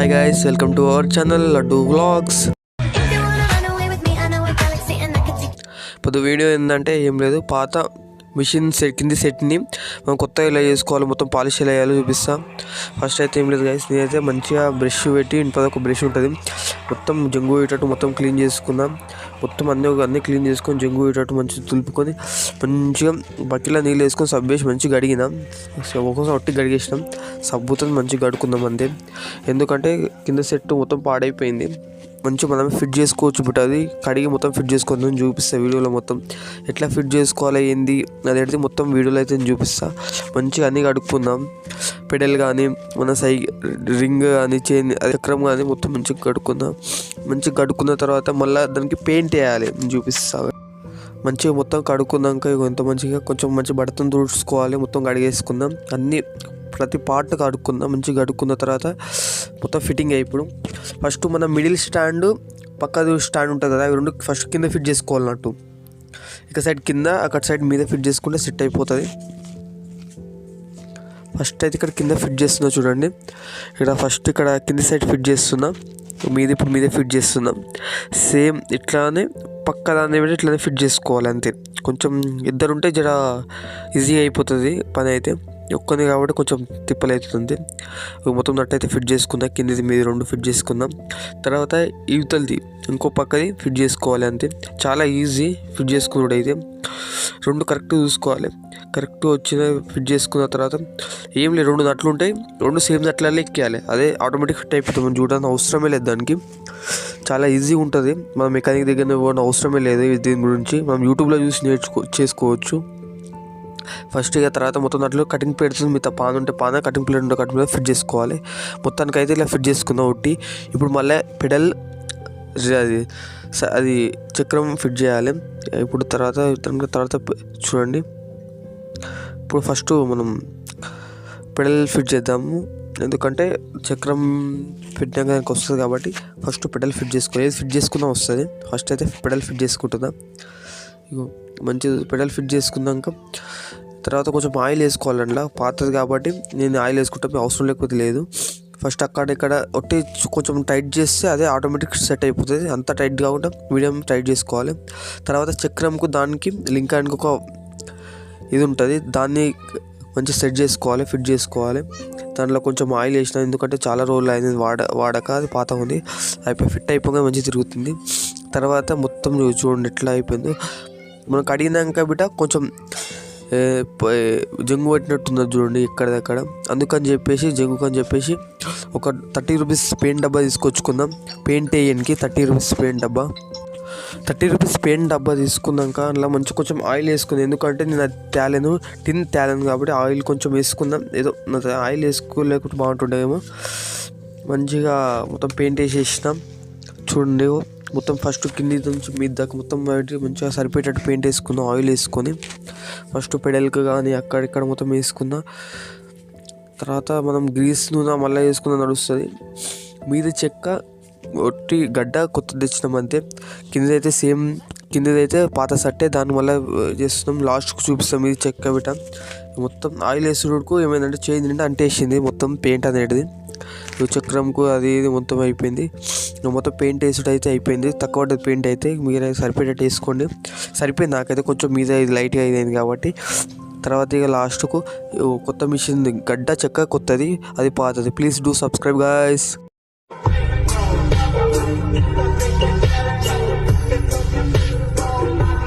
Hi guys welcome to our channel Laddu vlogs పొద్దు video ఏంటంటే ఏం లేదు పాత మిషన్ సెట్ కింది సెట్ని మనం కొత్తగా ఇలా చేసుకోవాలి. మొత్తం పాలిష్ ఎలా వేయాలో చూపిస్తా. ఫస్ట్ అయితే ఏం లేదు గైస్ నేనైతే మంచిగా బ్రష్ పెట్టి ఇంట్లో ఒక బ్రష్ ఉంటుంది. మొత్తం జంగు పోయేటట్టు మొత్తం క్లీన్ చేసుకుందాం మొత్తం అన్నీ అన్నీ క్లీన్ చేసుకొని జంగు పోయేటట్టు మంచిగా తులుపుకొని మంచిగా బట్టిలో నీళ్ళు వేసుకొని సబ్బు వేసి మంచిగా గడిగినాం ఒక్కొక్కసారి ఒట్టి గడిగేసినాం సబ్బుతో మంచిగా గడుకుందాం అంతే. ఎందుకంటే కింద సెట్ మొత్తం పాడైపోయింది. మంచిగా మనం ఫిట్ చేసుకోవచ్చు బట్ అది కడిగి మొత్తం ఫిట్ చేసుకుందాం చూపిస్తా వీడియోలో మొత్తం. ఎట్లా ఫిట్ చేసుకోవాలి ఏంది అయితే మొత్తం వీడియోలో అయితే చూపిస్తా. మంచిగా అన్నీ కడుక్కుందాం. పెడల్ కానీ మన సై రింగ్ కానీ చైన్ చక్రం కానీ మొత్తం మంచిగా కడుక్కుందాం. మంచిగా కడుక్కున్న తర్వాత మళ్ళీ దానికి పెయింట్ వేయాలి చూపిస్తాను చూపిస్తా. మంచిగా మొత్తం కడుక్కున్నాక ఎంత మంచిగా కొంచెం మంచి బట్టను తుడుచుకోవాలి మొత్తం కడిగేసుకుందాం. అన్నీ ప్రతి పార్ట్ కడుక్కుందాం మంచిగా కడుక్కున్న తర్వాత మొత్తం ఫిట్టింగ్ అయ్యి ఇప్పుడు ఫస్ట్ మన మిడిల్ స్టాండ్ పక్కది స్టాండ్ ఉంటుంది కదా అవి రెండు ఫస్ట్ కింద ఫిట్ చేసుకోవాలన్నట్టు. ఇక సైడ్ కింద అక్కడ సైడ్ మీద ఫిట్ చేసుకుంటే సెట్ అయిపోతుంది. ఫస్ట్ అయితే ఇక్కడ కింద ఫిట్ చేస్తున్నా చూడండి. ఇక్కడ ఫస్ట్ ఇక్కడ కింది సైడ్ ఫిట్ చేస్తున్నా. మీద ఇప్పుడు మీదే ఫిట్ చేస్తున్నాం. సేమ్ ఇట్లానే పక్క దాన్ని కూడా ఇట్లానే ఫిట్ చేసుకోవాలి అంతే. కొంచెం ఇద్దరు ఉంటే జర ఈజీ అయిపోతుంది పని అయితే. ఒక్కని కాబట్టి కొంచెం తిప్పలు అవుతుంది మొత్తం నట్టు అయితే ఫిట్ చేసుకుందాం. కిందిది మీద రెండు ఫిట్ చేసుకుందాం. తర్వాత ఇవతలది ఇంకో పక్కది ఫిట్ చేసుకోవాలి అంతే. చాలా ఈజీ ఫిట్ చేసుకున్నాడు అయితే రెండు కరెక్ట్ చూసుకోవాలి. కరెక్ట్ వచ్చిన ఫిట్ చేసుకున్న తర్వాత ఏం లేదు రెండు నట్లు ఉంటాయి. రెండు సేమ్ నట్లలో ఎక్కేయాలి. అదే ఆటోమేటిక్ ఫిట్ అయిపోతుంది. మనం చూడడానికి అవసరమే లేదు దానికి. చాలా ఈజీ ఉంటుంది. మనం మెకానిక్ దగ్గర పోవడం అవసరమే లేదు దీని గురించి. మనం యూట్యూబ్లో చూసి నేర్చుకో చేసుకోవచ్చు. ఫస్ట్ ఇక తర్వాత మొత్తం దాంట్లో కటింగ్ ప్లేట్స్ మిగతా పాన్ ఉంటే పాన కటింగ్ ప్లేట్ ఉంటే కటింగ్ ప్లేట్ ఫిట్ చేసుకోవాలి. మొత్తానికి అయితే ఇలా ఫిట్ చేసుకుందాం ఒకటి. ఇప్పుడు మళ్ళీ పెడల్ అది స- అది చక్రం ఫిట్ చేయాలి. ఇప్పుడు తర్వాత తర్వాత చూడండి. ఇప్పుడు ఫస్ట్ మనం పెడల్ ఫిట్ చేద్దాము. ఎందుకంటే చక్రం ఫిట్ దానికి వస్తుంది కాబట్టి ఫస్ట్ పెడల్ ఫిట్ చేసుకోవాలి. ఫిట్ చేసుకుందాం వస్తుంది. ఫస్ట్ అయితే పెడల్ ఫిట్ చేసుకుంటుందా? ఇగో మంచి పెడల్ ఫిట్ చేసుకున్నాక తర్వాత కొంచెం ఆయిల్ వేసుకోవాలి పాతది కాబట్టి నేను ఆయిల్ వేసుకుంటే అవసరం లేకపోతే లేదు. ఫస్ట్ అక్కడ ఇక్కడ ఒట్టి కొంచెం టైట్ చేస్తే అదే ఆటోమేటిక్ సెట్ అయిపోతుంది. అంత టైట్ కాకుండా మీడియం టైట్ చేసుకోవాలి. తర్వాత చక్రంకు దానికి లింక్ అండ్ ఒక ఇది ఉంటుంది. దాన్ని మంచి సెట్ చేసుకోవాలి ఫిట్ చేసుకోవాలి. దాంట్లో కొంచెం ఆయిల్ వేసిన ఎందుకంటే చాలా రోజులు అయింది వాడ వాడక అది పాత ఉంది. అయిపోయి ఫిట్ అయిపోగా మంచిగా తిరుగుతుంది. తర్వాత మొత్తం చూడండి ఎట్లా అయిపోయిందో. మనం కడిగినాక బిట కొంచెం జంగు పట్టినట్టున్నది చూడండి ఎక్కడిదక్కడ అందుకని చెప్పేసి జంగుకని అని చెప్పేసి ఒక థర్టీ రూపీస్ పెయింట్ డబ్బా తీసుకొచ్చుకుందాం. పెయింట్ వేయడానికి థర్టీ రూపీస్ పెయింట్ డబ్బా. థర్టీ రూపీస్ పెయింట్ డబ్బా తీసుకున్నాక అలా మంచి కొంచెం ఆయిల్ వేసుకుంది. ఎందుకంటే నేను అది తేలేను టిన్ తేలేను కాబట్టి ఆయిల్ కొంచెం వేసుకుందాం. ఏదో ఆయిల్ వేసుకోలేకపోతే బాగుంటుండేమో. మంచిగా మొత్తం పెయింట్ వేసేసినాం. చూడండి మొత్తం ఫస్ట్ కింది నుంచి మీద దాకా మొత్తం బయట మంచిగా సరిపోయేటట్టు పెయింట్ వేసుకుందాం ఆయిల్ వేసుకొని ఫస్ట్ పెడల్కి కానీ అక్కడిక్కడ మొత్తం వేసుకుందా తర్వాత మనం గ్రీస్ నూనె మళ్ళీ వేసుకున్న నడుస్తుంది. మీద చెక్క ఒట్టి గడ్డ కొత్త తెచ్చినాం అంతే. కిందదైతే సేమ్ కిందదైతే పాత సట్టే దాని వల్ల చేస్తున్నాం. లాస్ట్కు చూపిస్తాం ఇది చెక్క బిట మొత్తం ఆయిల్ వేసుడుకు ఏమైందంటే చేంజ్ నిండా అంటేసింది మొత్తం పెయింట్ అనేది చక్రంకు అది ఇది మొత్తం అయిపోయింది. మొత్తం పెయింట్ వేసుడు అయితే అయిపోయింది. తక్కువ పెయింట్ అయితే మీరు సరిపోయేటట్టు వేసుకోండి. సరిపోయింది నాకైతే కొంచెం మీద ఇది లైట్గా అయింది కాబట్టి. తర్వాత ఇక లాస్ట్కు కొత్త మిషన్ గడ్డ చెక్క కొత్తది. అది పాతది. Please do subscribe guys.